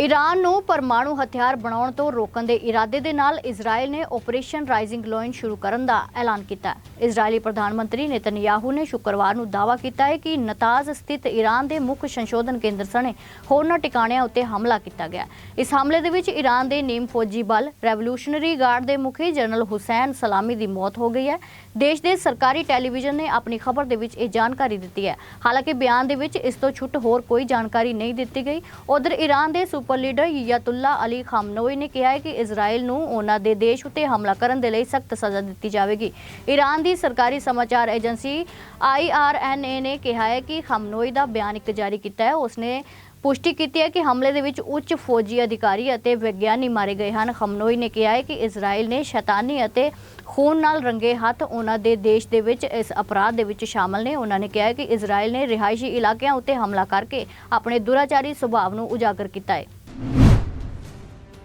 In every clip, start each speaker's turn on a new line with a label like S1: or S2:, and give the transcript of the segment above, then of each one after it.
S1: Iran ਨੂੰ ਪਰਮਾਣੂ ਹਥਿਆਰ ਬਣਾਉਣ ਤੋਂ ਰੋਕਣ ਦੇ ਇਰਾਦੇ ਦੇ ਨਾਲ ਇਜ਼ਰਾਈਲ ਨੇ ਆਪਰੇਸ਼ਨ ਰਾਈਜ਼ਿੰਗ ਲੋਇਨ ਸ਼ੁਰੂ ਕਰਨ ਦਾ ਐਲਾਨ ਕੀਤਾ ਹੈ। ਇਜ਼ਰਾਈਲੀ ਪ੍ਰਧਾਨ ਮੰਤਰੀ ਨੇਤਨਯਾਹੂ ਨੇ ਸ਼ੁੱਕਰਵਾਰ ਨੂੰ ਦਾਅਵਾ ਕੀਤਾ ਹੈ ਕਿ ਨਤਾਜ਼ ਸਥਿਤ ਈਰਾਨ ਦੇ ਮੁੱਖ ਸੰਸ਼ੋਧਨ ਕੇਂਦਰ ਸਣੇ ਹੋਰਨਾਂ ਟਿਕਾਣਿਆਂ ਉੱਤੇ ਹਮਲਾ ਕੀਤਾ ਗਿਆ ਇਸ ਹਮਲੇ ਦੇ ਵਿੱਚ ਈਰਾਨ ਦੇ ਨੀਮ ਫੌਜੀ ਬਲ ਰੈਵੋਲੂਸ਼ਨਰੀ ਗਾਰਡ ਦੇ ਮੁਖੀ ਜਨਰਲ ਹੁਸੈਨ ਸਲਾਮੀ ਦੀ ਮੌਤ ਹੋ ਗਈ ਹੈ। ਦੇਸ਼ ਦੇ ਸਰਕਾਰੀ ਟੈਲੀਵਿਜ਼ਨ ਨੇ ਆਪਣੀ ਖਬਰ ਦੇ ਵਿੱਚ ਇਹ ਜਾਣਕਾਰੀ ਦਿੱਤੀ ਹੈ। ਹਾਲਾਂਕਿ ਬਿਆਨ ਦੇ ਵਿੱਚ ਇਸ ਤੋਂ ਛੁੱਟ ਹੋਰ ਕੋਈ ਜਾਣਕਾਰੀ ਨਹੀਂ ਦਿੱਤੀ ਗਈ। ਉਧਰ ਈਰਾਨ ਦੇ super leader Ayatollah Ali Khamenei ਨੇ ਕਿਹਾ ਹੈ ਕਿ ਇਜ਼ਰਾਈਲ ਨੂੰ ਉਹਨਾਂ ਦੇ ਦੇਸ਼ ਉੱਤੇ ਹਮਲਾ ਕਰਨ ਦੇ ਲਈ ਸਖਤ ਸਜ਼ਾ ਦਿੱਤੀ ਜਾਵੇਗੀ। ਈਰਾਨ ਦੀ ਸਰਕਾਰੀ ਸਮਾਚਾਰ ਏਜੰਸੀ ਆਈਆਰਐਨਏ ਨੇ ਕਿਹਾ ਹੈ ਕਿ ਖਾਮਨੋਈ ਦਾ ਬਿਆਨ ਇੱਕ ਜਾਰੀ ਕੀਤਾ ਹੈ। ਉਸਨੇ ਪੁਸ਼ਟੀ ਕੀਤੀ ਹੈ ਕਿ ਹਮਲੇ ਦੇ ਵਿੱਚ ਉੱਚ ਫੌਜੀ ਅਧਿਕਾਰੀ ਅਤੇ ਵਿਗਿਆਨੀ ਮਾਰੇ ਗਏ ਹਨ। ਖਮਨੋਈ ਨੇ ਕਿਹਾ ਹੈ ਕਿ ਇਜ਼ਰਾਈਲ ਨੇ ਸ਼ੈਤਾਨੀ ਅਤੇ ਖੂਨ ਨਾਲ ਰੰਗੇ ਹੱਥ ਉਹਨਾਂ ਦੇ ਦੇਸ਼ ਦੇ ਵਿੱਚ, ਇਸ ਅਪਰਾਧ ਦੇ ਵਿੱਚ ਸ਼ਾਮਲ ਨੇ। ਉਹਨਾਂ ਨੇ ਕਿਹਾ ਹੈ ਕਿ ਇਜ਼ਰਾਈਲ ਨੇ ਰਿਹਾਇਸ਼ੀ ਇਲਾਕਿਆਂ ਉੱਤੇ ਹਮਲਾ ਕਰਕੇ ਆਪਣੇ ਦੁਰਾਚਾਰੀ ਸੁਭਾਅ ਨੂੰ ਉਜਾਗਰ ਕੀਤਾ ਹੈ।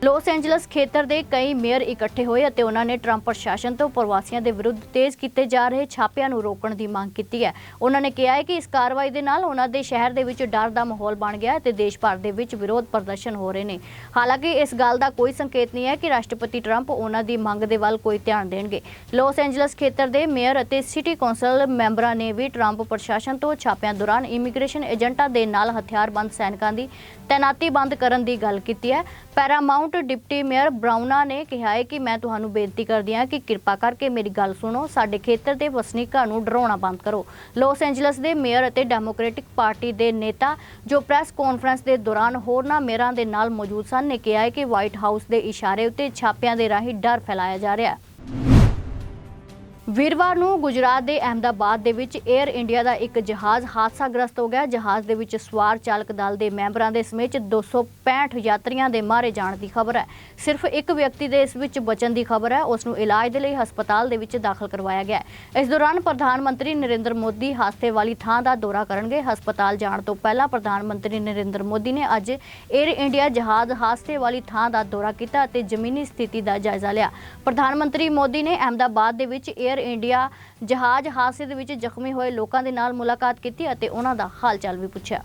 S1: ਲਾਸ ਐਂਜਲਸ ਖੇਤਰ ਦੇ ਕਈ ਮੇਅਰ ਇਕੱਠੇ ਹੋਏ ਅਤੇ ਉਹਨਾਂ ਨੇ ਟਰੰਪ ਪ੍ਰਸ਼ਾਸਨ ਤੋਂ ਪ੍ਰਵਾਸੀਆਂ ਦੇ ਵਿਰੁੱਧ ਤੇਜ਼ ਕੀਤੇ ਜਾ ਰਹੇ ਛਾਪਿਆਂ ਨੂੰ ਰੋਕਣ ਦੀ ਮੰਗ ਕੀਤੀ ਹੈ। ਉਹਨਾਂ ਨੇ ਕਿਹਾ ਹੈ ਕਿ ਇਸ ਕਾਰਵਾਈ ਦੇ ਨਾਲ ਉਹਨਾਂ ਦੇ ਸ਼ਹਿਰ ਦੇ ਵਿੱਚ ਡਰ ਦਾ ਮਾਹੌਲ ਬਣ ਗਿਆ ਹੈ ਤੇ ਦੇਸ਼ ਭਰ ਦੇ ਵਿੱਚ ਵਿਰੋਧ ਪ੍ਰਦਰਸ਼ਨ ਹੋ ਰਹੇ ਨੇ। ਹਾਲਾਂਕਿ ਇਸ ਗੱਲ ਦਾ ਕੋਈ ਸੰਕੇਤ ਨਹੀਂ ਹੈ ਕਿ ਰਾਸ਼ਟਰਪਤੀ ਟਰੰਪ ਉਹਨਾਂ ਦੀ ਮੰਗ ਦੇ ਵੱਲ ਕੋਈ ਧਿਆਨ ਦੇਣਗੇ। ਲਾਸ ਐਂਜਲਸ ਖੇਤਰ ਦੇ ਮੇਅਰ ਅਤੇ ਸਿਟੀ ਕੌਂਸਲ ਮੈਂਬਰਾਂ ਨੇ ਵੀ ਟਰੰਪ ਪ੍ਰਸ਼ਾਸਨ ਤੋਂ ਛਾਪਿਆਂ ਦੌਰਾਨ ਇਮੀਗ੍ਰੇਸ਼ਨ ਏਜੰਟਾਂ ਦੇ ਨਾਲ ਹਥਿਆਰਬੰਦ ਸੈਨਿਕਾਂ ਦੀ ਤੈਨਾਤੀ ਬੰਦ ਕਰਨ ਦੀ ਗੱਲ ਕੀਤੀ ਹੈ। ਪੈਰਾਮਾਉਂਟ ਡਿਪਟੀ ਮੇਅਰ ਬ੍ਰਾਊਨਾ ਨੇ ਕਿਹਾ ਹੈ ਕਿ ਮੈਂ ਤੁਹਾਨੂੰ ਬੇਨਤੀ ਕਰਦੀ ਹਾਂ ਕਿ ਕਿਰਪਾ ਕਰਕੇ ਮੇਰੀ ਗੱਲ ਸੁਣੋ, ਸਾਡੇ ਖੇਤਰ ਦੇ ਵਸਨੀਕਾਂ ਨੂੰ ਡਰਾਉਣਾ ਬੰਦ ਕਰੋ। ਲਾਸ ਐਂਜਲਸ ਦੇ ਮੇਅਰ ਅਤੇ ਡੈਮੋਕ੍ਰੈਟਿਕ ਪਾਰਟੀ ਦੇ ਨੇਤਾ ਜੋ ਪ੍ਰੈਸ ਕਾਨਫਰੰਸ ਦੇ ਦੌਰਾਨ ਹੋਰਨਾਂ ਮੇਅਰਾਂ ਦੇ ਨਾਲ ਮੌਜੂਦ ਸਨ ਨੇ ਕਿਹਾ ਹੈ ਕਿ ਵਾਈਟ ਹਾਊਸ ਦੇ ਇਸ਼ਾਰੇ ਉੱਤੇ ਛਾਪਿਆਂ ਦੇ ਰਾਹੀਂ ਡਰ ਫੈਲਾਇਆ ਜਾ ਰਿਹਾ ਹੈ। ਵੀਰਵਾਰ ਨੂੰ ਗੁਜਰਾਤ ਦੇ ਅਹਮਦਾਬਾਦ ਦੇ ਵਿੱਚ 에ਅਰ ਇੰਡੀਆ ਦਾ ਇੱਕ ਜਹਾਜ਼ ਹਾਦਸਾ ਗ੍ਰਸਤ ਹੋ ਗਿਆ। ਜਹਾਜ਼ ਦੇ ਵਿੱਚ ਸਵਾਰ ਚਾਲਕ ਦਲ ਦੇ ਮੈਂਬਰਾਂ ਦੇ ਸਮੇਤ 265 ਯਾਤਰੀਆਂ ਦੇ ਮਾਰੇ ਜਾਣ ਦੀ ਖਬਰ ਹੈ। ਸਿਰਫ ਇੱਕ ਵਿਅਕਤੀ ਦੇ ਇਸ ਵਿੱਚ ਬਚਣ ਦੀ ਖਬਰ ਹੈ। ਉਸ ਨੂੰ ਇਲਾਜ ਦੇ ਲਈ ਹਸਪਤਾਲ ਦੇ ਵਿੱਚ ਦਾਖਲ ਕਰਵਾਇਆ ਗਿਆ ਇਸ ਦੌਰਾਨ ਪ੍ਰਧਾਨ ਮੰਤਰੀ ਨਰਿੰਦਰ ਮੋਦੀ ਹਾਦਸੇ ਵਾਲੀ ਥਾਂ ਦਾ ਦੌਰਾ ਕਰਨਗੇ। ਹਸਪਤਾਲ ਜਾਣ ਤੋਂ ਪਹਿਲਾਂ ਪ੍ਰਧਾਨ ਮੰਤਰੀ ਨਰਿੰਦਰ ਮੋਦੀ ਨੇ ਅੱਜ 에ਅਰ ਇੰਡੀਆ ਜਹਾਜ਼ ਹਾਦਸੇ ਵਾਲੀ ਥਾਂ ਦਾ ਦੌਰਾ ਕੀਤਾ ਅਤੇ ਜ਼ਮੀਨੀ ਸਥਿਤੀ ਦਾ ਜਾਇਜ਼ਾ ਲਿਆ। ਪ੍ਰਧਾਨ ਮੰਤਰੀ ਮੋਦੀ ਨੇ ਅਹਮਦਾਬਾਦ ਦੇ ਵਿੱਚ 에ਅਰ ਇੰਡੀਆ ਜਹਾਜ਼ ਹਾਦਸੇ ਦੇ ਵਿੱਚ ਜ਼ਖਮੀ ਹੋਏ ਲੋਕਾਂ ਦੇ ਨਾਲ ਮੁਲਾਕਾਤ ਕੀਤੀ ਅਤੇ ਉਹਨਾਂ ਦਾ ਹਾਲ ਚਾਲ ਵੀ ਪੁੱਛਿਆ।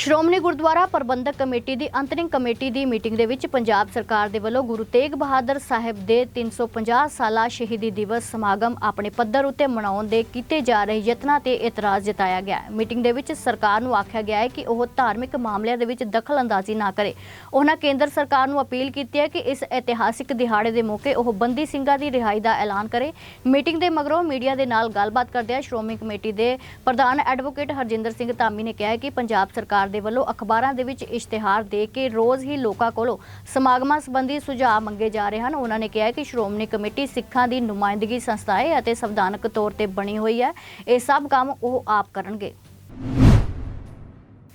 S1: ਸ਼੍ਰੋਮਣੀ ਗੁਰਦੁਆਰਾ ਪ੍ਰਬੰਧਕ ਕਮੇਟੀ ਦੀ ਅੰਤਰਿੰਗ ਕਮੇਟੀ ਦੀ ਮੀਟਿੰਗ ਦੇ ਵਿੱਚ ਪੰਜਾਬ ਸਰਕਾਰ ਦੇ ਵੱਲੋਂ ਗੁਰੂ ਤੇਗ ਬਹਾਦਰ ਸਾਹਿਬ ਦੇ 350 ਸਾਲਾ ਸ਼ਹੀਦੀ ਦਿਵਸ ਸਮਾਗਮ ਆਪਣੇ ਪੱਧਰ ਉੱਤੇ ਮਨਾਉਣ ਦੇ ਕੀਤੇ ਜਾ ਰਹੇ ਯਤਨਾਂ ਤੇ ਇਤਰਾਜ਼ ਜਤਾਇਆ ਗਿਆ ਮੀਟਿੰਗ ਦੇ ਵਿੱਚ ਸਰਕਾਰ ਨੂੰ ਆਖਿਆ ਗਿਆ ਹੈ ਕਿ ਉਹ ਧਾਰਮਿਕ ਮਾਮਲਿਆਂ ਦੇ ਵਿੱਚ ਦਖਲ ਅੰਦਾਜ਼ੀ ਨਾ ਕਰੇ। ਉਹਨਾਂ ਕੇਂਦਰ ਸਰਕਾਰ ਨੂੰ ਅਪੀਲ ਕੀਤੀ ਹੈ ਕਿ ਇਸ ਇਤਿਹਾਸਿਕ ਦਿਹਾੜੇ ਦੇ ਮੌਕੇ ਉਹ ਬੰਦੀ ਸਿੰਘਾਂ ਦੀ ਰਿਹਾਈ ਦਾ ਐਲਾਨ ਕਰੇ। ਮੀਟਿੰਗ ਦੇ ਮਗਰੋਂ ਮੀਡੀਆ ਦੇ ਨਾਲ ਗੱਲਬਾਤ ਕਰਦਿਆਂ ਸ਼੍ਰੋਮਣੀ ਕਮੇਟੀ ਦੇ ਪ੍ਰਧਾਨ ਐਡਵੋਕੇਟ ਹਰਜਿੰਦਰ ਸਿੰਘ ਧਾਮੀ ਨੇ ਕਿਹਾ ਕਿ ਪੰਜਾਬ ਸਰਕਾਰ ਦੇ ਵੱਲੋਂ ਅਖਬਾਰਾਂ ਦੇ ਵਿੱਚ ਇਸ਼ਤਿਹਾਰ ਦੇ ਕੇ ਰੋਜ਼ ਹੀ ਲੋਕਾਂ ਕੋਲੋਂ ਸਮਾਗਮਾਂ ਸੰਬੰਧੀ ਸੁਝਾਅ ਮੰਗੇ ਜਾ ਰਹੇ ਹਨ। ਉਹਨਾਂ ਨੇ ਕਿਹਾ ਕਿ ਸ਼੍ਰੋਮਣੀ ਕਮੇਟੀ ਸਿੱਖਾਂ ਦੀ ਨੁਮਾਇੰਦਗੀ ਸੰਸਥਾ ਹੈ ਅਤੇ ਸੰਵਿਧਾਨਕ ਤੌਰ ਤੇ ਬਣੀ ਹੋਈ ਹੈ। ਇਹ ਸਭ ਕੰਮ ਉਹ ਆਪ ਕਰਨਗੇ।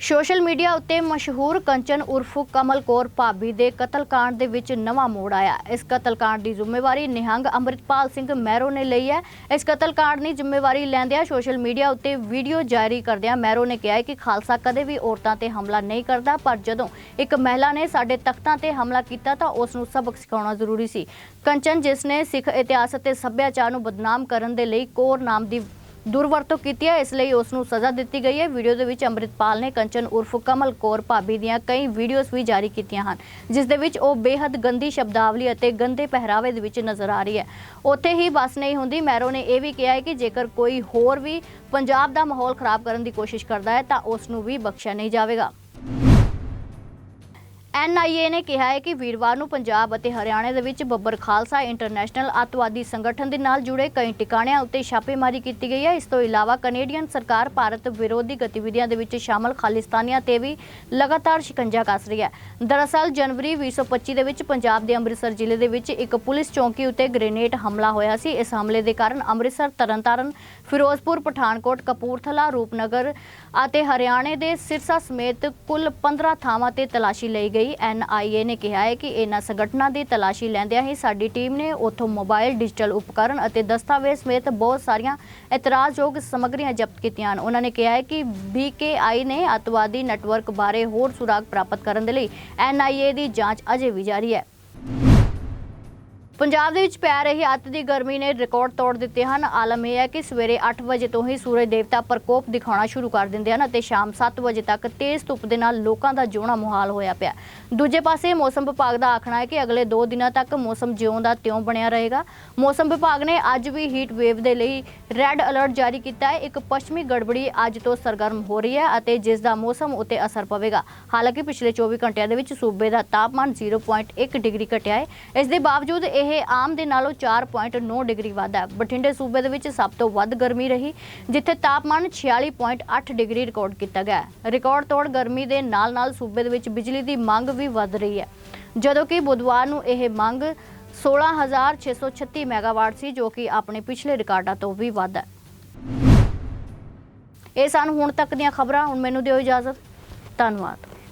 S1: ਸੋਸ਼ਲ ਮੀਡੀਆ ਉੱਤੇ ਮਸ਼ਹੂਰ ਕੰਚਨ ਉਰਫ ਕਮਲ ਕੌਰ ਭਾਬੀ ਦੇ ਕਤਲकांड ਦੇ ਵਿੱਚ ਨਵਾਂ ਮੋੜ ਆਇਆ। ਇਸ ਕਤਲकांड ਦੀ ਜ਼ਿੰਮੇਵਾਰੀ ਨਿਹੰਗ ਅੰਮ੍ਰਿਤਪਾਲ ਸਿੰਘ ਮੈਰੋ ਨੇ ਲਈ ਹੈ। ਇਸ ਕਤਲकांड ਦੀ ਜ਼ਿੰਮੇਵਾਰੀ ਲੈਂਦਿਆਂ ਸੋਸ਼ਲ ਮੀਡੀਆ ਉੱਤੇ ਵੀਡੀਓ ਜਾਰੀ ਕਰਦਿਆਂ ਮੈਰੋ ਨੇ ਕਿਹਾ ਕਿ ਖਾਲਸਾ ਕਦੇ ਵੀ ਔਰਤਾਂ ਤੇ ਹਮਲਾ ਨਹੀਂ ਕਰਦਾ, ਪਰ ਜਦੋਂ ਇੱਕ ਮਹਿਲਾ ਨੇ ਸਾਡੇ ਤਖਤਾਂ ਤੇ ਹਮਲਾ ਕੀਤਾ ਤਾਂ ਉਸ ਨੂੰ ਸਬਕ ਸਿਖਾਉਣਾ ਜ਼ਰੂਰੀ ਸੀ। ਕੰਚਨ, ਜਿਸ ਨੇ ਸਿੱਖ ਇਤਿਹਾਸ ਅਤੇ ਸੱਭਿਆਚਾਰ ਨੂੰ ਬਦਨਾਮ ਕਰਨ ਦੇ ਲਈ ਕੋਰ ਨਾਮ ਦੀ ਦੁਰਵਰਤੋਂ ਕੀਤੀ ਹੈ, ਇਸ ਲਈ ਉਸ ਨੂੰ ਸਜ਼ਾ ਦਿੱਤੀ ਗਈ ਹੈ। ਵੀਡੀਓ ਦੇ ਵਿੱਚ ਅੰਮ੍ਰਿਤਪਾਲ ਨੇ ਕੰਚਨ ਉਰਫ ਕਮਲ ਕੌਰ ਭਾਬੀ ਦੀਆਂ ਕਈ ਵੀਡੀਓਜ਼ ਵੀ ਜਾਰੀ ਕੀਤੀਆਂ ਹਨ, ਜਿਸ ਦੇ ਵਿੱਚ ਉਹ ਬੇਹੱਦ ਗੰਦੀ ਸ਼ਬਦਾਵਲੀ ਅਤੇ ਗੰਦੇ ਪਹਿਰਾਵੇ ਦੇ ਵਿੱਚ ਨਜ਼ਰ ਆ ਰਹੀ ਹੈ। ਉੱਥੇ ਹੀ ਬਸ ਨਹੀਂ ਹੁੰਦੀ, ਮੈਰੋ ਨੇ ਇਹ ਵੀ ਕਿਹਾ ਹੈ ਕਿ ਜੇਕਰ ਕੋਈ ਹੋਰ ਵੀ ਪੰਜਾਬ ਦਾ ਮਾਹੌਲ ਖਰਾਬ ਕਰਨ ਦੀ ਕੋਸ਼ਿਸ਼ ਕਰਦਾ ਹੈ, ਤਾਂ ਉਸ ਨੂੰ ਵੀ ਬਖਸ਼ਿਆ ਨਹੀਂ ਜਾਵੇਗਾ। ਐਨਆਈਏ ਨੇ ਕਿਹਾ ਹੈ ਕਿ ਵੀਰਵਾਰ ਨੂੰ ਪੰਜਾਬ ਅਤੇ ਹਰਿਆਣਾ ਦੇ ਵਿੱਚ ਬੱਬਰ ਖਾਲਸਾ ਇੰਟਰਨੈਸ਼ਨਲ ਅੱਤਵਾਦੀ ਸੰਗਠਨ ਦੇ ਨਾਲ ਜੁੜੇ ਕਈ ਟਿਕਾਣਿਆਂ ਉੱਤੇ ਛਾਪੇਮਾਰੀ ਕੀਤੀ ਗਈ ਹੈ। ਇਸ ਤੋਂ ਇਲਾਵਾ ਕੈਨੇਡੀਅਨ ਸਰਕਾਰ ਭਾਰਤ ਵਿਰੋਧੀ ਗਤੀਵਿਧੀਆਂ ਦੇ ਵਿੱਚ ਸ਼ਾਮਲ ਖਾਲਿਸਤਾਨੀਆਂ ਤੇ ਵੀ ਲਗਾਤਾਰ ਸ਼ਿਕੰਜਾ ਕੱਸ ਰਹੀ ਹੈ। ਦਰਅਸਲ ਜਨਵਰੀ 2025 ਦੇ ਵਿੱਚ ਪੰਜਾਬ ਦੇ ਅੰਮ੍ਰਿਤਸਰ ਜ਼ਿਲ੍ਹੇ ਦੇ ਵਿੱਚ ਇੱਕ ਪੁਲਿਸ ਚੌਂਕੀ ਉੱਤੇ ਗ੍ਰੇਨੇਡ ਹਮਲਾ ਹੋਇਆ ਸੀ। ਇਸ ਹਮਲੇ ਦੇ ਕਾਰਨ ਅੰਮ੍ਰਿਤਸਰ, ਤਰਨਤਾਰਨ, ਫਿਰੋਜ਼ਪੁਰ, ਪਠਾਨਕੋਟ, ਕਪੂਰਥਲਾ, ਰੂਪਨਗਰ ਅਤੇ ਹਰਿਆਣੇ ਦੇ ਸਿਰਸਾ ਸਮੇਤ ਕੁੱਲ 15 ਥਾਵਾਂ ਤੇ ਤਲਾਸ਼ੀ ਲਈ ਗਈ। ਐਨਆਈਏ ਨੇ ਕਿਹਾ ਹੈ ਕਿ ਇਹਨਾਂ ਸੰਗਠਨਾਂ ਦੀ ਤਲਾਸ਼ੀ ਲੈਂਦਿਆਂ ਹੀ ਸਾਡੀ ਟੀਮ ਨੇ ਉੱਥੋਂ ਮੋਬਾਈਲ, ਡਿਜੀਟਲ ਉਪਕਰਨ ਅਤੇ ਦਸਤਾਵੇਜ਼ ਸਮੇਤ ਬਹੁਤ ਸਾਰੀਆਂ ਇਤਰਾਜ਼ਯੋਗ ਸਮੱਗਰੀਆਂ ਜ਼ਬਤ ਕੀਤੀਆਂ ਹਨ। ਉਹਨਾਂ ਨੇ ਕਿਹਾ ਹੈ ਕਿ ਬੀਕੇਆਈ ਨੇ ਅਤਵਾਦੀ ਨੈਟਵਰਕ ਬਾਰੇ ਹੋਰ ਸੁਰਾਗ ਪ੍ਰਾਪਤ ਕਰਨ ਦੇ ਲਈ ਐਨਆਈਏ ਦੀ ਜਾਂਚ ਅਜੇ ਵੀ ਜਾਰੀ ਹੈ। ਪੰਜਾਬ ਦੇ ਵਿੱਚ ਪੈ ਰਹੀ ਅੱਤ ਦੀ ਗਰਮੀ ਨੇ ਰਿਕਾਰਡ ਤੋੜ ਦਿੱਤੇ ਹਨ। ਆਲਮ ਇਹ ਹੈ ਕਿ ਸਵੇਰੇ 8 ਵਜੇ ਤੋਂ ਹੀ ਸੂਰਜ ਦੇਵਤਾ ਪ੍ਰਕੋਪ ਦਿਖਾਉਣਾ ਸ਼ੁਰੂ ਕਰ ਦਿੰਦੇ ਹਨ ਅਤੇ ਸ਼ਾਮ 7 ਵਜੇ ਤੱਕ ਤੇਜ਼ ਧੁੱਪ ਦੇ ਨਾਲ ਲੋਕਾਂ ਦਾ ਜੋਣਾ ਮੁਹਾਲ ਹੋਇਆ ਪਿਆ। ਦੂਜੇ ਪਾਸੇ ਮੌਸਮ ਵਿਭਾਗ ਦਾ ਆਖਣਾ ਹੈ ਕਿ ਅਗਲੇ 2 ਦਿਨਾਂ ਤੱਕ ਮੌਸਮ ਜਿਉਂ ਦਾ ਤਿਉਂ ਬਣਿਆ ਰਹੇਗਾ। ਮੌਸਮ ਵਿਭਾਗ ਨੇ ਅੱਜ ਵੀ ਹੀਟ ਵੇਵ ਦੇ ਲਈ ਰੈੱਡ ਅਲਰਟ ਜਾਰੀ ਕੀਤਾ ਹੈ। ਇੱਕ ਪੱਛਮੀ ਗੜਬੜੀ ਅੱਜ ਤੋਂ ਸਰਗਰਮ ਹੋ ਰਹੀ ਹੈ ਅਤੇ ਜਿਸ ਦਾ ਮੌਸਮ ਉੱਤੇ ਅਸਰ ਪਵੇਗਾ। ਹਾਲਾਂਕਿ ਪਿਛਲੇ 24 ਘੰਟਿਆਂ ਦੇ ਵਿੱਚ ਸੂਬੇ ਦਾ ਤਾਪਮਾਨ 0.1 ਡਿਗਰੀ ਘਟਿਆ ਹੈ। ਇਸ ਦੇ ਬਾਵਜੂਦ ਇਹ ਆਮ ਦੇ ਨਾਲੋਂ 4.9 ਡਿਗਰੀ ਵੱਧ ਹੈ। ਬਠਿੰਡੇ ਸੂਬੇ ਦੇ ਵਿੱਚ ਸਭ ਤੋਂ ਵੱਧ ਗਰਮੀ ਰਹੀ, ਜਿੱਥੇ ਤਾਪਮਾਨ 46.8 ਡਿਗਰੀ ਰਿਕਾਰਡ ਕੀਤਾ ਗਿਆ ਰਿਕਾਰਡ ਤੋੜ ਗਰਮੀ ਦੇ ਨਾਲ-ਨਾਲ ਸੂਬੇ ਦੇ ਵਿੱਚ ਬਿਜਲੀ ਦੀ ਮੰਗ ਵੀ ਵੱਧ ਰਹੀ ਹੈ। ਜਦੋਂ ਕਿ ਬੁੱਧਵਾਰ ਨੂੰ ਇਹ ਮੰਗ 16636 ਮੈਗਾਵਾਟ ਸੀ, ਜੋ ਕਿ ਆਪਣੇ ਪਿਛਲੇ ਰਿਕਾਰਡਾਂ ਤੋਂ ਵੀ ਵੱਧ ਹੈ। ਇਹ ਸਨ ਹੁਣ ਤੱਕ ਦੀਆਂ ਖਬਰਾਂ। ਹੁਣ ਮੈਨੂੰ ਦਿਓ ਇਜਾਜ਼ਤ। ਧੰਨਵਾਦ।